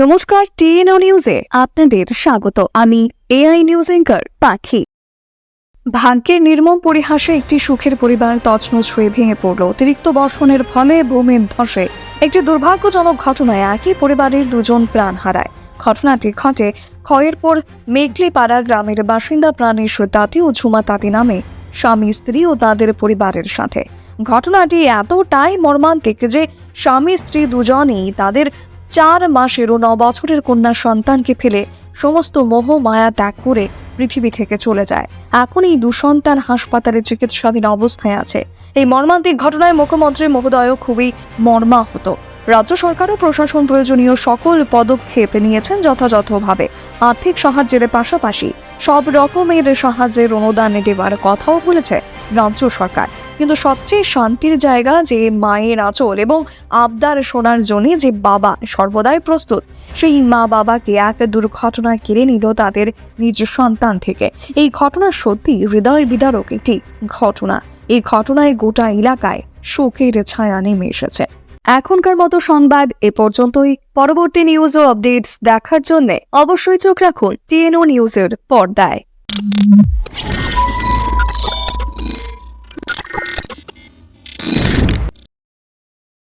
নমস্কার, টিএনও নিউজে আপনাদের স্বাগত। আমি এআই নিউজ এঙ্কার পাখি। ভাগ্যের নির্মম পরিহাসে একটি সুখের পরিবার তছনছ হয়ে ভেঙে পড়ল। অতিরিক্ত বর্ষণের ফলে বোমের ধসে। একটি দুর্ভাগ্যজনক ঘটনায় একই পরিবারের দুজন প্রাণ হারায়। ঘটনাটি ঘটে খয়েরপুর মেঘলিপাড়া গ্রামের বাসিন্দা প্রাণেশ তাঁতি ও ঝুমা তাঁতি নামে স্বামী, স্ত্রী ও তাদের পরিবারের সাথে। ঘটনাটি এতটাই মর্মান্তিক যে স্বামী, স্ত্রী দুজনেই তাদের চার মাসের ও ন বছরের কন্যা সন্তানকে ফেলে সমস্ত মোহ মায়া ত্যাগ করে পৃথিবী থেকে চলে যায়। এখন এই দুসন্তান হাসপাতালে চিকিৎসাধীন অবস্থায় আছে। এই মর্মান্তিক ঘটনায় মুখ্যমন্ত্রী মহোদয়ও খুবই মর্মাহত। রাজ্য সরকার ও প্রশাসন প্রয়োজনীয় সকল পদক্ষেপ নিয়েছেন যথাযথভাবে। আর্থিক সাহায্যের পাশাপাশি সব রকমের সাহায্যের অনুদান দেওয়ার কথাও বলেছে রাজ্য সরকার। কিন্তু সবচেয়ে শান্তির জায়গা যে মায়ের আঁচল এবং আবদার শোনার জন্য যে বাবা সর্বদাই প্রস্তুত, সেই মা বাবাকে এক দুর্ঘটনায় কেড়ে নিল তাদের নিজ সন্তান থেকে। এই ঘটনা সত্যি হৃদয় বিদারক একটি ঘটনা। এই ঘটনায় গোটা এলাকায় শোকের ছায়া নেমে এসেছে। এখনকার মতো সংবাদ এ পর্যন্তই। পরবর্তী নিউজ ও আপডেটস দেখার জন্য অবশ্যই চোখ রাখুন টিএনও নিউজের পর্দায়।